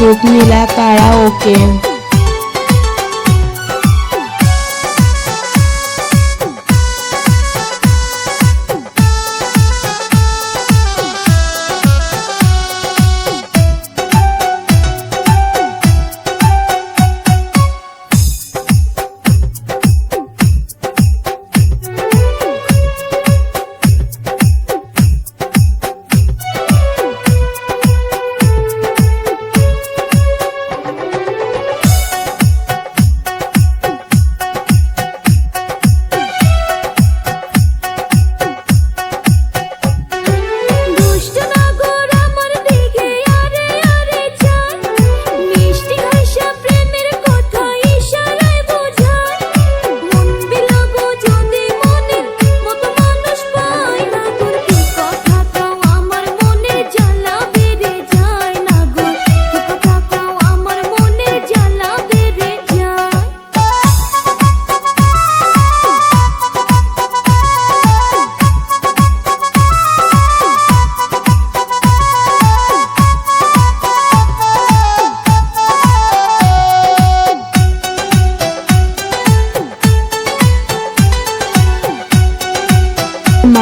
রূপ নীলা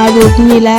মা রূপ নীলা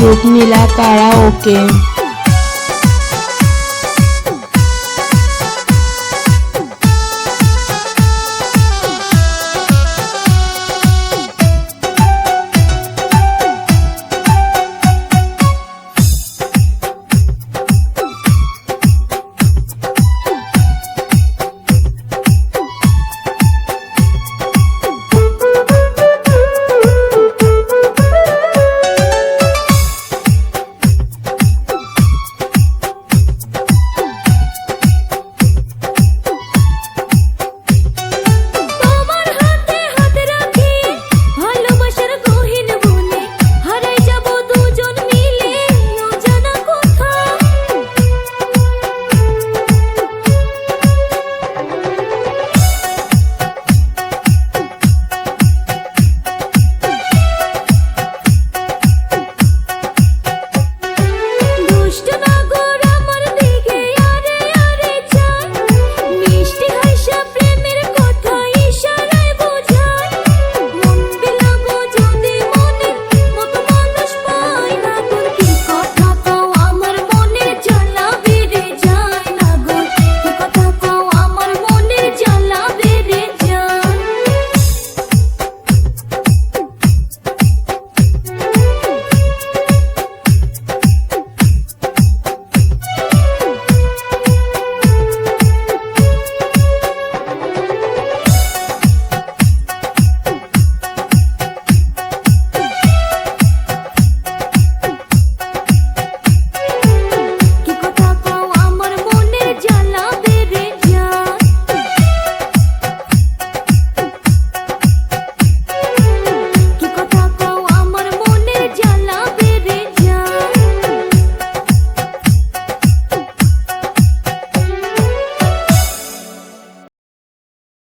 রূপ নীলা কারা ওকে।